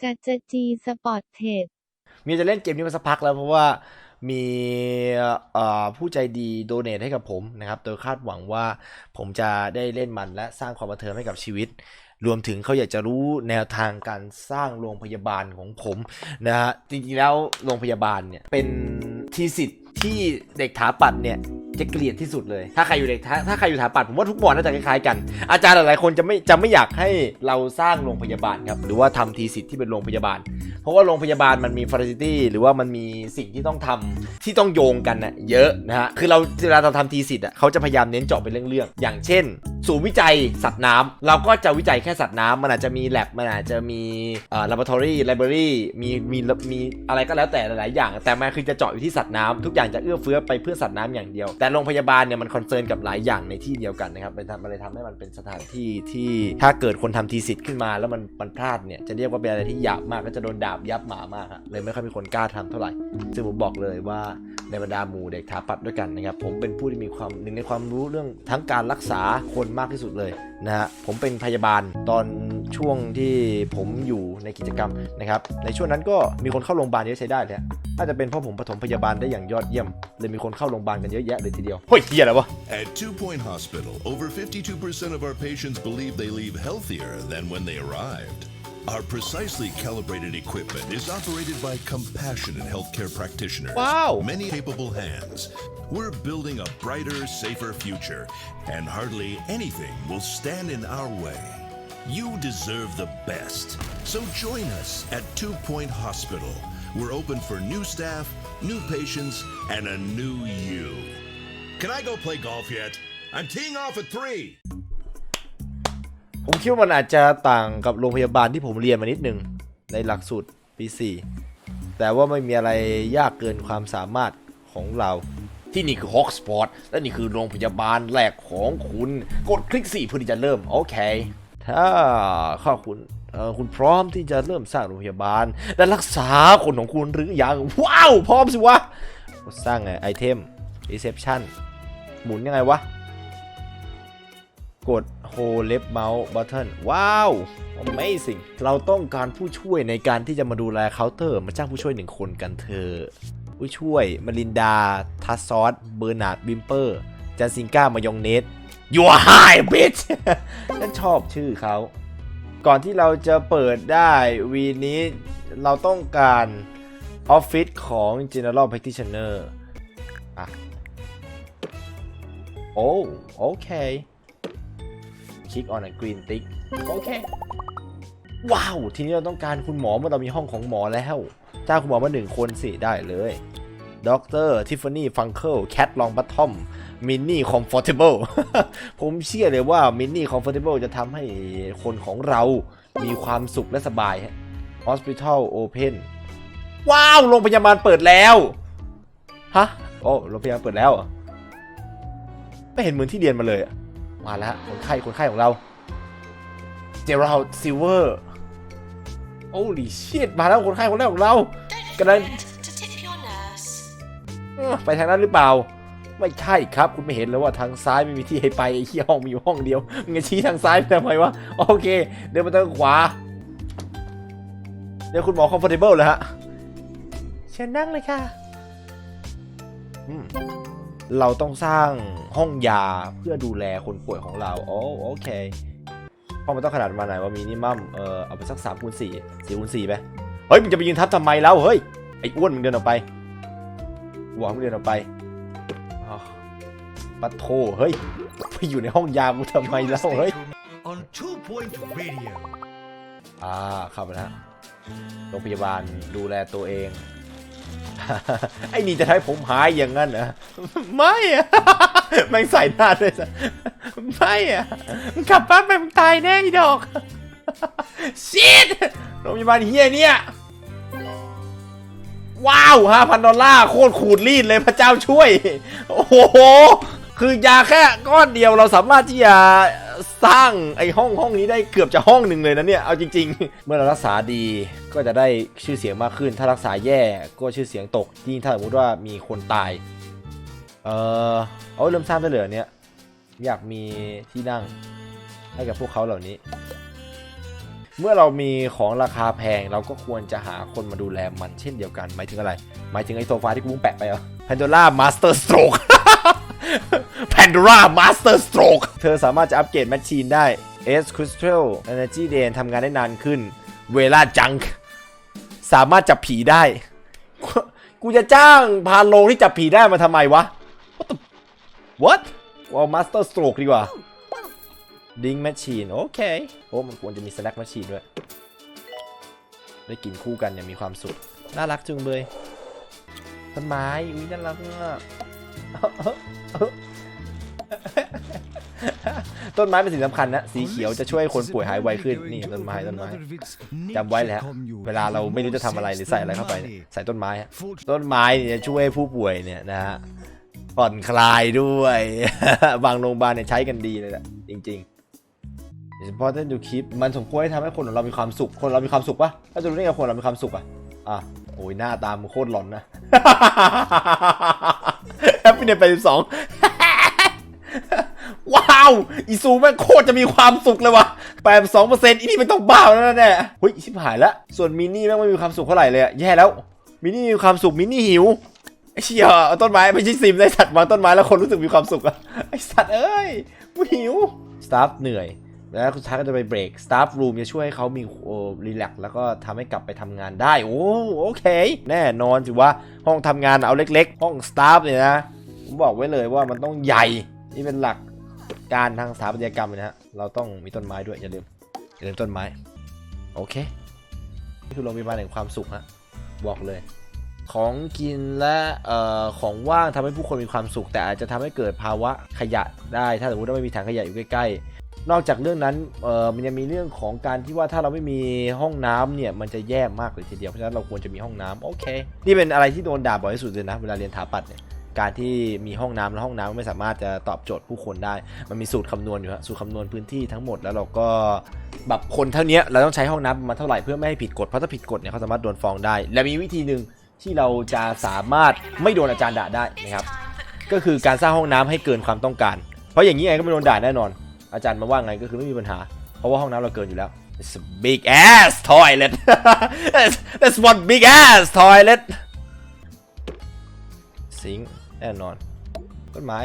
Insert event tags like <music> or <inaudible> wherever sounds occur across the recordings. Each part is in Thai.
จัจจีสปอร์ตเทรดมีจะเล่นเกมนี้มาสักพักแล้วเพราะว่ามีผู้ใจดีโดเนทให้กับผมนะครับ โดยคาดหวังว่าผมจะได้เล่นมันและสร้างความบันเทิงให้กับชีวิต รวมถึงเขาอยากจะรู้แนวทางการสร้างโรงพยาบาลของผมนะฮะจริงๆแล้วโรงพยาบาลเนี่ยเป็นทีสิทธิ์ที่เด็กถาปัดเนี่ยจะเกลียดที่สุดเลย ถ้าใครอยู่เด็กถ้าถ้าใครอยู่ถาปัดผมว่าทุกบอร์ดน่าจะคล้ายๆกัน อาจารย์หลายๆคนจะไม่จะไม่อยากให้เราสร้างโรงพยาบาลครับ หรือว่าทำทีสิทธิ์ที่เป็นโรงพยาบาล เพราะว่าโรงพยาบาลมันมีฟ a ซิตี้หรือว่ามันมีสิ่งที่ต้องทำที่ต้องโยงกันนะเยอะนะฮะ คือเราเวลาเราทำทีสิทธ์อะเขาจะพยายามเน้นเจาะเป็นเรื่องๆ อย่างเช่น ศูนย์วิจัยสัตว์น้ำเราก็จะวิจัยแค่สัตว์น้ำมันอาจจะมีแ a บมันอาจจะมีเอ่อ laboratory library มีมีมีอะไรก็แล้วแต่หลาย ๆ อย่าง แต่มันคือจะเจาะอยู่ที่สัตว์น้ำทุกอย่างจะเอื้อเฟื้อไปเพื่อสัตว์น้ำอย่างเดียว แต่โรงพยาบาลเนี่ยมันคอนเซิร์นกับหลายอย่างในที่เดียวกันนะครับมันทำมันเลยทำให้มันเป็นสถานที่ที่ถ้าเกิดคนทำทีสิทธ์ขึ้นมาแล้วมันมันพลาดเนี่ยจะเรียกว่าเป็นอะไรที่หยาบมากก็จะโดนดาบยับหมามากฮะเลยไม่ค่อยมีคนกล้าทำเท่าไหร่ซึ่งผมบอกเลยว่า ในบรรดาหมู่เด็กถาปัดด้วยกันนะครับ ผมเป็นผู้ที่มีความหนึ่งในความรู้เรื่องทั้งการรักษาคนมากที่สุดเลยนะฮะผมเป็นพยาบาลตอนช่วงที่ผมอยู่ในกิจกรรมนะครับ ในช่วงนั้นก็มีคนเข้าโรงพยาบาลเยอะใช้ได้เลยน่าจะเป็นเพราะผมปฐมพยาบาลได้อย่างยอดเยี่ยม เลยมีคนเข้าโรงพยาบาลกันเยอะแยะเลยทีเดียวเฮ้ยเฮียอะไรวะ At Two Point Hospital, over 52% of our patients believe they leave healthier than when they arrived. Our precisely calibrated equipment is operated by compassionate healthcare practitioners, Wow. many capable hands. We're building a brighter, safer future, and hardly anything will stand in our way. You deserve the best. So join us at Two Point Hospital. We're open for new staff, new patients, and a new you. Can I go play golf yet? I'm teeing off at three. ผมคิดว่ามันอาจจะต่างกับโรงพยาบาลที่ผมเรียนมานิดนึง ในหลักสูตรปี4แต่ว่าไม่มีอะไรยากเกินความสามารถของเรา ที่นี่คือฮอกสปอร์ตและนี่คือโรงพยาบาลแรกของคุณ กดคลิกสี่เพื่อที่จะเริ่ม โอเค ถ้าข้าคุณคุณพร้อมที่จะเริ่มสร้างโรงพยาบาล และรักษาคนของคุณหรือยัง ว้าว พร้อมสิวะ สร้างไงไอเทม reception หมุนยังไงวะ กด hold left mouse button ว้าว amazing เราต้องการผู้ช่วยในการที่จะมาดูแลเคาน์เตอร์ มาจ้างผู้ช่วยหนึ่งคนกันเถอะผู้ช่วยมารินดา ทัสซอส เบอร์นาร์ดบิมเปอร์จันซิงก้ามายองเนส you are high bitch ฉันชอบชื่อเขา ก่อนที่เราจะเปิดได้วีนี้เราต้องการออฟฟิศของ General Practitioner อะโอ้โอเค คลิก on a green tick โอเค ว้าว ทีนี้เราต้องการคุณหมอเมื่อเรามีห้องของหมอแล้วจ้างคุณหมอมาหนึ่งคนสิ ได้เลยดรทิฟฟานี่ฟังเคิลแคทลองบัตทอมมินนี่คอมฟอร์ทเบิลผมเชื่อเลยว่ามินนี่คอมฟอร์ทเบิลจะทำให้คนของเรามีความสุขและสบายฮะ Hospital Open ว้าว โรงพยาบาลเปิดแล้ว ฮะ โอ้ โรงพยาบาลเปิดแล้วเหรอไม่เห็นเหมือนที่เรียนมาเลยอะ มาแล้วฮะคนไข้คนไข้ของเรา เจอราลซิลเวอร์โอ้ลิชิตมาแล้วคนไข้คนแรกของเรากำลัง to tip your nurse. เอ้อไปทางนั้นหรือเปล่า ไม่ใช่ครับ คุณไม่เห็นแล้วว่าทางซ้ายไม่มีที่ให้ไปไอ้ที่ห้องมีอยู่ห้องเดียวมึงจะชี้ทางซ้ายไปทำไมวะโอเค เดินมาทางขวาเดี๋ยวคุณหมอคอมฟอร์ทเบิลเลยฮะเชิญนั่งเลยค่ะอืม เราต้องสร้างห้องยาเพื่อดูแลคนป่วยของเราโอ้โอเคห้องมันต้องขนาดมาไหนว่ามินิมัมเออเอาไปสักสามคูณสี่สี่คูณสี่ไปเฮ้ยมึงจะไปยืนทับทำไมแล้วเฮ้ยไอ้อ้วนมึงเดินออกไปหวังมึงเดินออกไปปัดโทเฮ้ยไปอยู่ในห้องยากูทำไมแล้วเฮ้ยอ่าเข้าไปแล้วโรงพยาบาลดูแลตัวเอง ไอ้นี่จะให้ผมหายอย่างนั้นเหรอ ไม่อะแม่งใส่หน้าด้วยซะไม่อะมึงกลับบ้านไปมึงตายแน่ไอีดอกชิดโรงพยาบาลเฮียเนี่ย ว้าวห้าพันดอลลาร์โคตรขูดรีดเลยพระเจ้าช่วย โอ้โห คือยาแค่ก้อนเดียวเราสามารถที่จะ สร้างไอ้ห้องห้องนี้ได้เกือบจะห้องหนึ่งเลยนะเนี่ย เอาจริง ๆ เมื่อเรารักษาดีก็จะได้ชื่อเสียงมากขึ้น ถ้ารักษาแย่ก็ชื่อเสียงตกยิ่งถ้าสมมติว่ามีคนตาย เออเอาเริ่มสร้างได้เลยเหรอเนี่ยอยากมีที่นั่งให้กับพวกเขาเหล่านี้ เมื่อเรามีของราคาแพงเราก็ควรจะหาคนมาดูแลมันเช่นเดียวกันหมายถึงอะไร หมายถึงไอโซฟาที่กูเพิ่งแปะไปเหรอ Pandora Master Stroke Pandora Master Stroke เธอสามารถจะอัปเกรดแมชชีนได้ S Crystal Energy Drain ทำงานได้นานขึ้น เวลาจัง สามารถจับผีได้ กูจะจ้างพาโลงที่จับผีได้มาทำไมวะ What the What กูเอา Master Stroke ดีกว่าดิงแมชชีนโอเค โอ้มันควรจะมีสแน็คแมชชีนด้วย ได้กินคู่กันอย่างมีความสุข น่ารักจุงเบยต้นไม้อุ้ยน่ารักอะ ต้นไม้เป็นสิ่งสำคัญนะ สีเขียวจะช่วยคนป่วยหายไวขึ้น นี่ต้นไม้ต้นไม้จำไว้เลยฮะเวลาเราไม่รู้จะทำอะไรหรือใส่อะไรเข้าไปใส่ต้นไม้ ต้นไม้เนี่ยจะช่วยผู้ป่วยเนี่ยนะฮะผ่อนคลายด้วย บางโรงพยาบาลเนี่ยใช้กันดีเลยแหละจริงๆ It's important to keep มันสมควรให้ทำให้คนของเรามีความสุข คนเรามีความสุขปะถ้าจะรู้ได้ไงคนเรามีความสุขอะอะโอ้ยหน้าตามโคตรหลอนนะ แฮปปี้เนยไปสิบสองว้าว อีซูแม่งโคตรจะมีความสุขเลยวะแปดสองเปอร์เซ็นต์อีนี่ไม่ต้องบ้าแล้วนะเนี่ยเฮ้ยชิบหายล้วส่วนมินนี่แม่งไม่มีความสุขเท่าไหร่เลยอะแย่แล้ว มินนี่มีความสุขมินี่หิวไอ้เชี่ยเอาต้นไม้ไม่ใช่ซิมได้สัตว์วางต้นไม้แล้วคนรู้สึกมีความสุขอะไอ้สัตว์เอ้ยกูหิว สตาฟเหนื่อย แล้วสุดท้ายก็จะไปเบรกสตาฟรูมจะช่วยให้เขามีโอรีแลกซ์แล้วก็ทำให้กลับไปทำงานได้ โอ้โอเค แน่นอนสิว่าห้องทำงานเอาเล็ก ๆ ห้องสตาฟเนี่ยนะผมบอกไว้เลยว่ามันต้องใหญ่ นี่เป็นหลักการทางสถาปัตยกรรมนะฮะเราต้องมีต้นไม้ด้วยอย่าลืมอย่าลืมต้นไม้ โอเคนี่คือโรงพยาบาลแห่งความสุขฮะบอกเลย ของกินและเอ่อของว่างทำให้ผู้คนมีความสุข แต่อาจจะทำให้เกิดภาวะขยะได้ ถ้าสมมติว่าไม่มีถังขยะอยู่ใกล้ๆ นอกจากเรื่องนั้นเออมันยังมีเรื่องของการที่ว่าถ้าเราไม่มีห้องน้ำเนี่ยมันจะแย่มากเลยทีเดียวเพราะฉะนั้นเราควรจะมีห้องน้ำโอเค นี่เป็นอะไรที่โดนด่าบ่อยที่สุดเลยนะเวลาเรียนถาปัดเนี่ยการที่มีห้องน้ำแล้วห้องน้ำไม่สามารถจะตอบโจทย์ผู้คนได้ มันมีสูตรคำนวณอยู่ฮะสูตรคำนวณพื้นที่ทั้งหมดแล้วเราก็แบบคนเท่านี้เราต้องใช้ห้องน้ำมาเท่าไหร่เพื่อไม่ให้ผิดกฎเพราะถ้าผิดกฎเนี่ยเขาสามารถโดนฟ้องได้ และมีวิธีหนึ่งที่เราจะสามารถไม่โดนอาจารย์ด่าได้นะครับก็คือการสร้างห้องน้ำให้เกินความต้องการ เพราะอย่างนี้ไงก็ไม่โดนด่าแน่นอน อาจารย์มาว่าไงก็คือไม่มีปัญหา เพราะว่าห้องน้ำเราเกินอยู่แล้ว It's a big ass toilet that's, that's one big ass toilet สิงค์แน่นอน ต้นไม้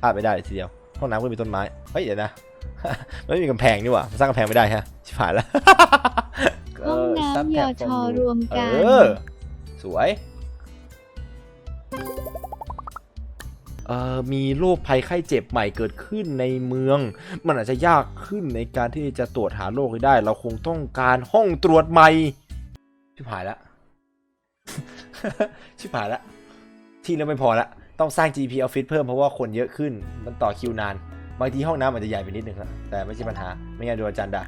พลาดไม่ได้เลยทีเดียว ห้องน้ำก็มีต้นไม้ เฮ้ยเดี๋ยวนะ ไม่มีกำแพงนี่หว่า สร้างกำแพงไม่ได้ฮะ ชิบหายแล้วห้องน้ำยอชอรวมกัน เออ สวยเอ่อ มีโรคภัยไข้เจ็บใหม่เกิดขึ้นในเมือง มันอาจจะยากขึ้นในการที่จะตรวจหาโรคให้ได้ เราคงต้องการห้องตรวจใหม่ชิบหายล้วชิบหายล้วที่แล้วไม่พอละต้องสร้าง GP Office เพิ่มเพราะว่าคนเยอะขึ้น มันต่อคิวนาน บางทีห้องน้ำอาจจะใหญ่ไปนิดนึงครับแต่ไม่ใช่ปัญหา ไม่งั้นโดนอาจารย์ด่า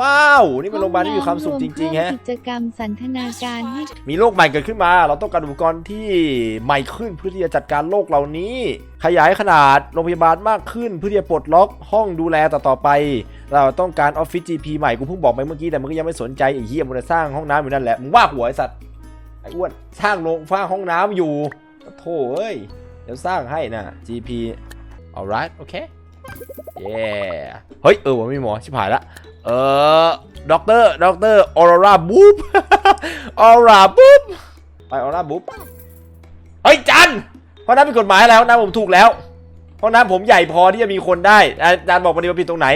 ว้าว นี่เป็นโรงพยาบาลที่มีความสุขจริงๆฮะกิจกรรมสันทนาการให้มีโรคใหม่เกิดขึ้นมา เราต้องการอุปกรณ์ที่ใหม่ขึ้นเพื่อที่จะจัดการโรคเหล่านี้ ขยายขนาดโรงพยาบาลมากขึ้นเพื่อที่จะปลดล็อกห้องดูแลต่อๆไป เราต้องการออฟฟิศ GP ใหม่กูเพิ่งบอกไปเมื่อกี้แต่มึงก็ยังไม่สนใจไอ้เหี้ยมึงจะสร้างห้องน้ำอยู่นั่นแหละมึงว่าหัวไอ้สัตว์ไอ้อ้วนสร้างโรงสร้างห้องน้ำอยู่โธ่เอ้ยเดี๋ยวสร้างให้นะ GP alright โอ เค yeah เฮ้ย เออผมมีหมอ ชิบหายละ เออด็อกเตอร์ด็อกเตอร์ออร่าบุ๊บออร่าบุ๊บไปออร่าบุ๊บเฮ้ย จันห้องน้ำเป็นกฎหมายแล้วนะผมถูกแล้วห้องน้ำผมใหญ่พอที่จะมีคนได้อาจารย์บอกมาดีว่าผิดตรงไหน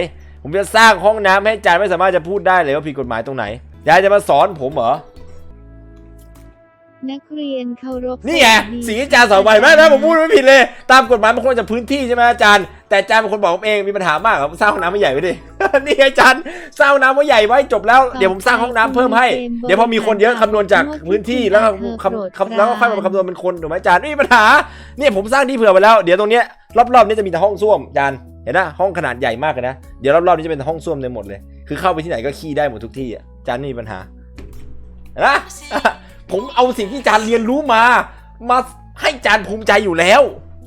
ผมจะสร้างห้องน้ำให้อาจารย์ไม่สามารถจะพูดได้เลยว่าผิดกฎหมายตรงไหนยายจะมาสอนผมเหรอนักเรียนเคารพนี่ไงสวัสดีสีอาจารย์สอนไปไหมนะผมพูดไม่ผิดเลย ตามกฎหมายมันควรจะพื้นที่ใช่ไหมอาจารย์ แต่อาจารย์เป็นคนบอกผมเองมีปัญหามากครับสร้างห้องน้ำไม่ใหญ่ไปดิ นี่ไงอาจารย์สร้างห้องน้ำไม่ใหญ่ไว้จบแล้วเดี๋ยวผมสร้างห้องน้ำเพิ่มให้ เดี๋ยวพอมีคนเยอะคำนวณจากพื้นที่แล้วก็คำคำแล้วก็ค่อยมาคำนวณเป็นคนถูกไหมอาจารย์ไม่มีปัญหาเนี่ยผมสร้างที่เผื่อไปแล้วเดี๋ยวตรงเนี้ยรอบๆนี้จะมีแต่ห้องส้วมอาจารย์เห็นนะห้องขนาดใหญ่มากเลยนะเดี๋ยวรอบๆนี้จะเป็นห้องส้วมเต็มหมดเลย คือเข้าไปที่ไหนก็ขี้ได้หมดทุกที่อะอาจารย์ไม่มีปัญหาเห็นนะผมเอาสิ่งที่อาจารย์เรียนรู้มา มาให้อาจารย์ภูมิใจอยู่แล้ว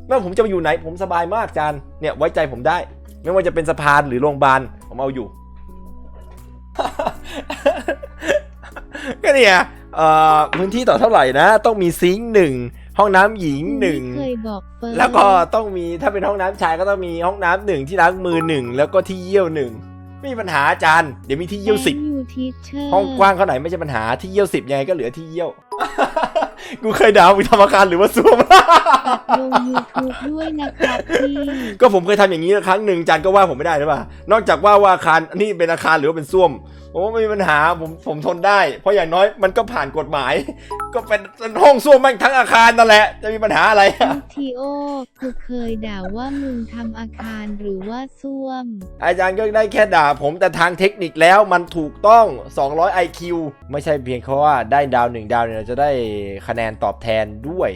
ไม่ว่าผมจะไปอยู่ไหน ผมสบายมากอาจารย์เนี่ยไว้ใจผมได้ ไม่ว่าจะเป็นสะพานหรือโรงพยาบาลผมเอาอยู่ก็เนี่ยเอ่อพื้นที่ต่อเท่าไหร่นะ ต้องมีซิงค์หนึ่งห้องน้ำหญิงหนึ่งเคยบอกเฟิร์สแล้วก็ต้องมีถ้าเป็นห้องน้ำชายก็ต้องมีห้องน้ำหนึ่งที่ล้างมือหนึ่งแล้วก็ที่เยี่ยวหนึ่งไม่มีปัญหาอาจารย์เดี๋ยวมีที่เยี่ยวสิบยูทีเชอร์ห้องกว้างเท่าไหร่ไม่ใช่ปัญหาที่เยี่ยวสิบยังไงก็เหลือที่เยี่ยว กูเคยด่ามึงทำอาคารหรือว่าซ่วมตัดลงยูทูบด้วยนะครับพี่ก็ผมเคยทำอย่างนี้ครั้งหนึ่งอาจารย์ก็ว่าผมไม่ได้หรือเปล่านอกจากว่าว่าอาคารนี่เป็นอาคารหรือว่าเป็นซ่วม ผมว่าไม่มีปัญหาผมผมทนได้ เพราะอย่างน้อยมันก็ผ่านกฎหมาย ก็เป็นเป็นห้องซ่วมแม่งทั้งอาคารนั่นแหละ จะมีปัญหาอะไรลูกทีโอกูเคยด่าว่ามึงทำอาคารหรือว่าซ่วม อาจารย์ก็ได้แค่ด่า ผมแต่ทางเทคนิคแล้วมันถูกต้อง 200 IQ ไม่ใช่เพียงแค่ว่าได้ดาวหนึ่งดาวเนี่ยเราจะได้คะแนนตอบแทนด้วย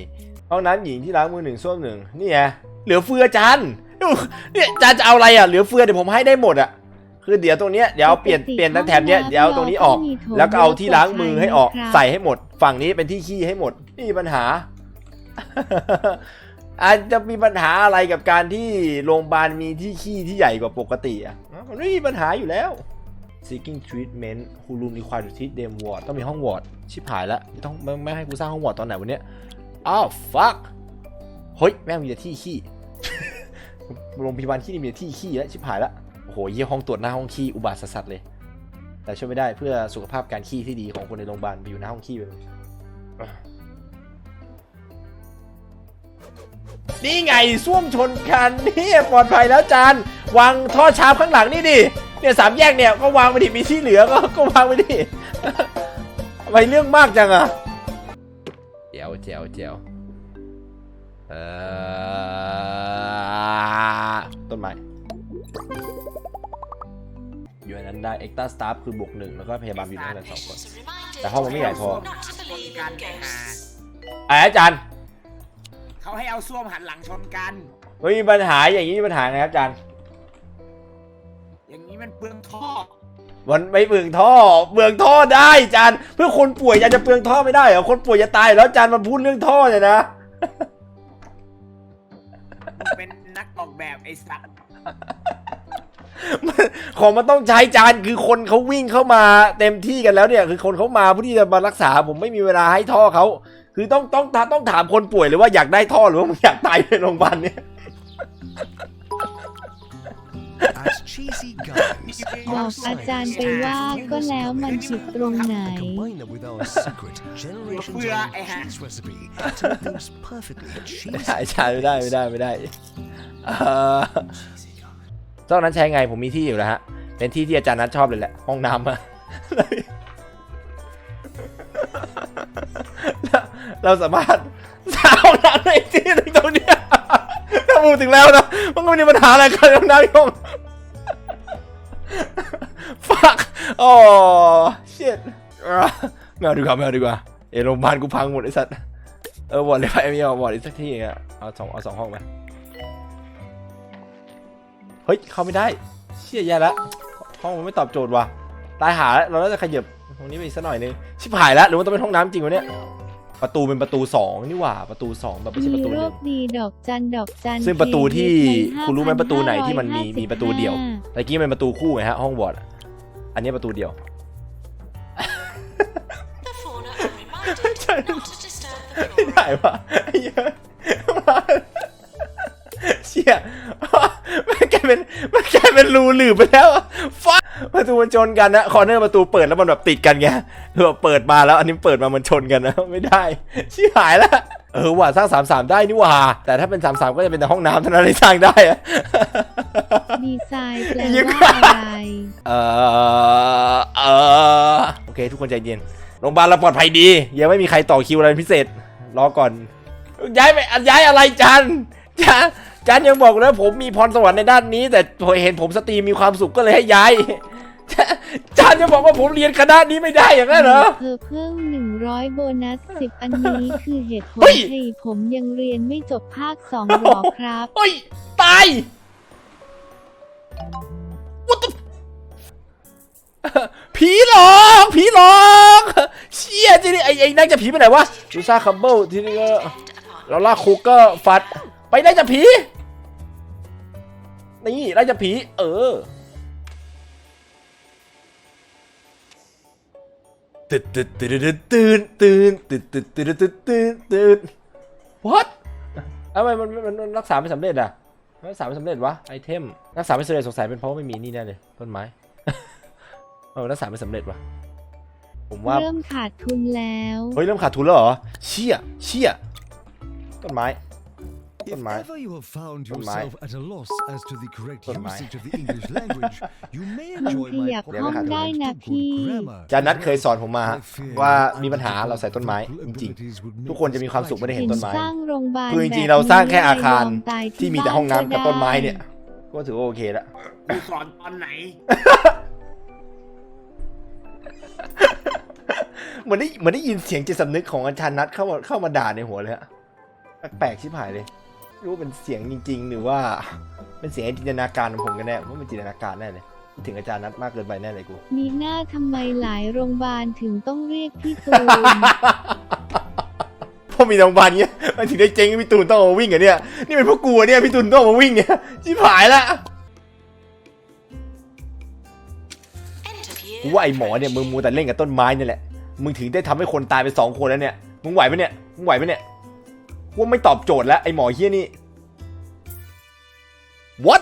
ห้องน้ำหญิงที่ล้างมือหนึ่งส้วมหนึ่งนี่ไงเหลือเฟืออาจารย์ดูเนี่ยอาจารย์จะเอาอะไรอะเหลือเฟือเดี๋ยวผมให้ได้หมดอะ คือเดี๋ยวตรงเนี้ยเดี๋ยวเอาเปลี่ยนปกติเปลี่ยนแถบเนี้ยห้องน้ำเดี๋ยวเอาตรงนี้ออกเราก็มีโถแล้วก็เอาที่ล้างมือให้ออกครับใส่ให้หมด ฝั่งนี้เป็นที่ขี้ให้หมดไม่มีปัญหา อาจจะมีปัญหาอะไรกับการที่โรงพยาบาลมีที่ขี้ที่ใหญ่กว่าปกติอะมันไม่มีปัญหาอยู่แล้ว seeking treatment who room required to treat them ward ต้องมีห้องวอร์ดชิบหายแล้วไม่ต้องไม่ไม่ให้กูสร้างห้องวอร์ดตอนไหนวันเนี้ยอ้าว fuck เฮ้ยแม่งมีแต่ที่ขี้โรงพยาบาลที่นี่มีแต่ที่ขี้แล้วชิบหายแล้วโอ้โหเยี่ยห้องตรวจหน้าห้องขี้อุบาทสัสๆเลย แต่ช่วยไม่ได้เพื่อสุขภาพการขี้ที่ดีของคนในโรงพยาบาลไปอยู่หน้าห้องขี้ไปเลยนี่ไงส้วมชนกันนี่ปลอดภัยแล้วจานวางท่อชาร์ปข้างหลังนี่ดิเนี่ยสามแยกเนี่ยก็วางไปดิมีที่เหลือก็ก็วางไปดิทำไมเรื่องมากจังอะเจียวเจียวเจียวเออต้นไม้ นนั้นได้เอ็กต a าสตาฟคือบวกหนึ่งแล้วก็พยาบาลอยู่ในนั้นสองคน Patients are reminded แต่ห้องมันไม่ใหญ่พอ not to believe in ghosts. ไอ้อาจารย์ เขาให้เอาส้วมหันหลังชนกัน ไม่มีปัญหาอย่างนี้มีปัญหาไงครับอาจารย์อย่างนี้มันเปลืองท่อมันไม่เปลืองท่อเปลืองท่อได้อาจารย์ เพื่อคนป่วยอาจารย์จะเปลืองท่อไม่ได้เหรอคนป่วยจะตายแล้วอาจารย์มาพูดเรื่องท่อเนี่ยนะมึงเป็นนักออกแบบไอ้สัตว์ ของมันต้องใช้จานคือคนเขาวิ่งเข้ามาเต็มที่กันแล้วเนี่ย คือคนเขามาเพื่อที่จะมารักษา ผมไม่มีเวลาให้ท่อเขาคือต้องต้องต้องถามคนป่วยเลยว่าอยากได้ท่อหรือว่ามึงอยากตายในโรงพยาบาลเนี่ย As cheesy guns. บอกอาจารย์ไปว่าก็แล้วมันผิดตรงไหน Combine them with our secret generations Bữa old ai hả? cheese recipe to make things perfectly ไม่ cheesy. ได้อาจารย์ไม่ได้ไม่ได้ไม่ได้ เอ่อตอนนั้นใช้ไงผมมีที่อยู่แล้วฮะ เป็นที่ที่อาจารย์นัทชอบเลยแหละ ห้องน้ำอะเราเราสามารถสร้างห้องน้ำในที่หนึ่งตรงเนี้ยถ้าพูดถึงแล้วนะ มันก็ไม่มีปัญหาอะไรกันห้องน้ำที่ห้อง fuck โอ้ shit ไม่เอาดีกว่าไม่เอาดีกว่าเออโรงพยาบาลกูพังหมดไอ้สัตว์เออวอร์ดเลยไปไม่เอาวอร์ดอีกสักที่อะเอาสองเอาสองห้องไหม เฮ้ย เข้าไม่ได้ เชี่ยแย่แล้วห้องมันไม่ตอบโจทย์ว่ะ ตายหาแล้วเราน่าจะขยับตรงนี้ไปอีกสักหน่อยนึง ชิบหายแล้วหรือว่าต้องเป็นห้องน้ำจริงวะเนี่ย ประตูเป็นประตูสองนี่หว่า ประตูสองแบบไม่ใช่มีประตูหโรนึ่งคดีดอกจันดอกจันซึ่งประตูที่5,555คุณรู้ไหมประตูไหนที่มันมีมีประตูเดียวตะกี้มันเป็นประตูคู่ไงฮะ ห้องวอร์ดอะอันนี้ประตูเดียว The fauna are reminded not to disturb the ไม่ flora. ได้วะไอ้เหี้ยเชี่ยมันกลาย เป็นมันกลายเป็นรูหลืบไปแล้วฟ้าประตูมันชนกันนะคอร์เนอร์ประตูเปิดแล้วมันแบบติดกันไงคือแบบเปิดมาแล้วอันนี้เปิดมามันชนกันนะไม่ได้ชิบหายแล้วเออว่ะสร้างสามสามได้นี่หว่า แต่ถ้าเป็นสามสามก็จะเป็นแต่ห้องน้ำเท่านั้นที่สร้างได้อะดีไซน์แปลยังไงว่าอะไรเออเออโอเค ทุกคนใจเย็นโรงพยาบาลเราปลอดภัยดียังไม่มีใครต่อคิวอะไรเป็นพิเศษรอก่อน ย้ายไปย้ายอะไรจันจัน จันยังบอกเลยผมมีพรสวรรค์ในด้านนี้ แต่พอเห็นผมสตรีมมีความสุขก็เลยให้ย้ายจันยังบอกว่าผมเรียนคณะนี้ไม่ได้อย่างนั้นเหรอเธอเพิ่ม100โบนัส10อันนี้คือเหตุผลเฮ้ยที่ผมยังเรียนไม่จบภาค2หรอครับเฮ้ยตาย What the ผีหลอกผีหลอกเชี่ยที่นี่ไอ้ไอ้นั่นจะผีไปไหนวะดูซ่าคัมเบิลที่นี่ก็เราลากคุกก็ฟัดไปได้จะผี นี่ได้จะผี เออ ตื่นตื่นตื่นตื่นตื่นตื่นตื่นตื่นตื่นตื่นตื่น what ทำไมมันมันมันรักษาไม่สำเร็จอะรักษาไม่สำเร็จวะไอเทมรักษาไม่สำเร็จสงสัยเป็นเพราะไม่มีนี่แน่เลยต้นไม้เออรักษาไม่สำเร็จวะผมว่าเริ่มขาดทุนแล้ว เฮ้ยเริ่มขาดทุนแล้วเหรอเชี่ยเชี่ยต้นไม้ ต้นไม้ ever you have found ต้นไม้ yourself at a loss as to the correct ต้นไม้ usage of the English language, you may มึง enjoy ข my ยับเดี๋ยวห้องไม่ขาดทุนได้นะ good พี่ grammar จานัท as เคย well. สอนผมมา I fear ว่า your มีปัญหาเราใส่ต้นไม้ undeveloped จริง abilities would ๆ make ทุกคนจะมีความสุขไม่ได้เห็นเห็นต้นไม้ สร้างโรงพยาบาลคือจริงๆแบบเราสร้างแค่อาคารยมตยที่มีแต่ห้องน้ำกับต้นไม้เนี่ยได้ก็ถือว่าโอเคแล้วกูสอนตอนไหน เหมือนได้เหมือนได้ยินเสียงจิตสำนึกของอาจารย์นัทเข้ามาเข้ามาด่าในหัวเลยฮะแปลกๆชิบหายเลยไม่ รู้เป็นเสียงจริง ๆ หรือว่าเป็นเสียงจินตนาการของผมกันแน่ว่าเป็นจินตนาการแน่เลยคิดถึงอาจารย์นัทมากเกินไปแน่เลยกู มีหน้าทำไมหลายโรงพยาบาลถึงต้องเรียกพี่ตูน พอมีโรงพยาบาลเงี้ยมันถึงได้เจ๊งพี่ตูนต้องออกมาวิ่งเหรอเนี่ย นี่เป็นพวกกูอะเนี่ยพี่ตูนต้องออกมาวิ่งเนี่ยชิบหายละ End of year. กูว่าไอหมอเนี่ยมึงมูแต่เล่นกับต้นไม้นี่แหละ มึงถึงได้ทำให้คนตายไปสองคนแล้วเนี่ย มึงไหวไหมเนี่ย มึงไหวไหมเนี่ยกู ว่าไม่ตอบโจทย์แล้วไอหมอเฮี้ยนี่ what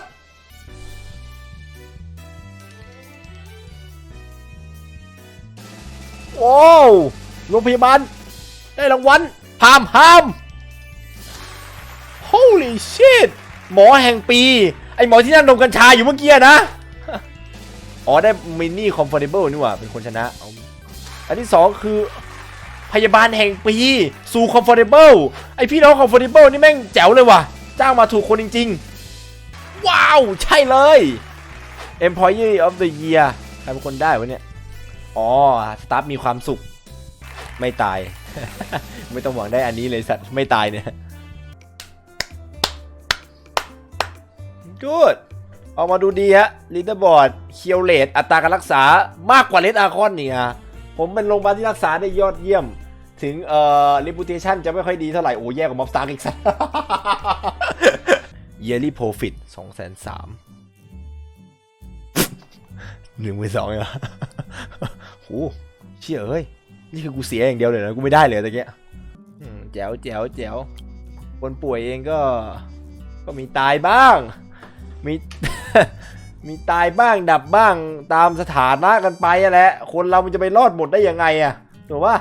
โอ้โรงพยาบาล ได้รางวัลพามพาม holy shit หมอแห่งปี ไอหมอที่นั่งดมกัญชาอยู่เมื่อกี้นะ อ๋อ ได้มินี่คอมฟอร์ a เบิลนี่หว่า เป็นคนชนะ อันที่สองคือ พยาบาลแห่งปีสู่คอมฟอร์ a เบิลไอพี่น้องคอมฟอร์ a เบิลนี่แม่งแจ๋วเลยว่ะ จ้างมาถูกคนจริง ๆ ว้าว ใช่เลย Employee of the Year ใครเป็นคนได้วะเนี่ย อ๋อ สตาฟมีความสุข ไม่ตาย ไม่ต้องหวังได้อันนี้เลยสัตว์ ไม่ตายเนี่ย good ออกมาดูดีฮะลิเดอร์บอร์ดเคียวเลตอัตราการรักษามากกว่าเลดอาคอนเนี่ฮะผมเป็นโรงพยาบาลที่รักษาได้ยอดเยี่ยม ถึงเอ่อ reputation จะไม่ค่อยดีเท่าไหร่ โอ้แย่กว่าม็อบสตาร์อีกสัก yearly profit สองแสนสามหนึ่งหมื่นสองเหรอโหเชี่ยเอ้ย นี่คือกูเสียอย่างเดียวเลยนะ กูไม่ได้เลยตะเกียแจ๋วแจ๋วแจ๋วคนป่วยเองก็ ก็มีตายบ้าง มี มีตายบ้างดับบ้างตามสถานะกันไปอะแหละ คนเรามันจะไปรอดหมดได้ยังไงอะถูกปะ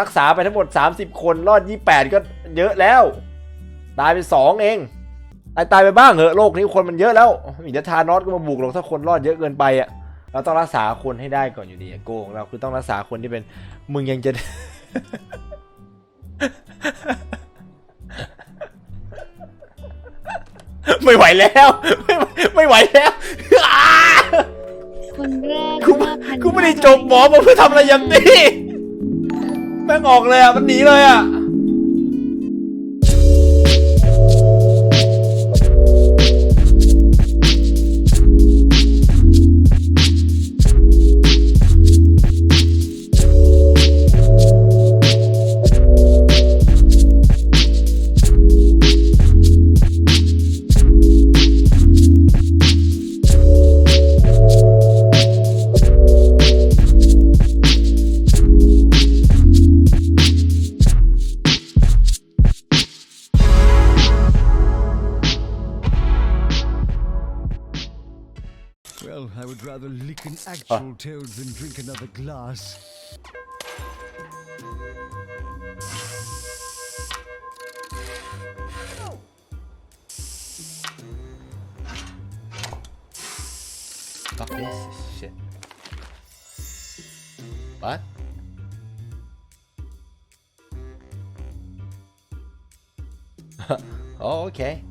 รักษาไปทั้งหมด 30 คนรอด 28 ก็เยอะแล้ว ตายไป2เอง ตายตายไปบ้างเหอะโลกนี้คนมันเยอะแล้วมีแต่ทานอสก็มาบุกหรอกถ้าคนรอดเยอะเกินไปอะเราต้องรักษาคนให้ได้ก่อนอยู่ดีอะโกของเราคือต้องรักษาคนที่เป็นมึงยังจะ ไม่ไหวแล้ว ไม่ไม่ไหวแล้วอ้าคนแรกกูว่าพันกูไม่ได้จบหมอมาเพื่อทำอะไรอย่างนี้ แม่งออกเลยอะ มันหนีเลยอะ rather lick an ah. actual toad than drink another glass. Fuck this shit. What? <laughs> oh, okay.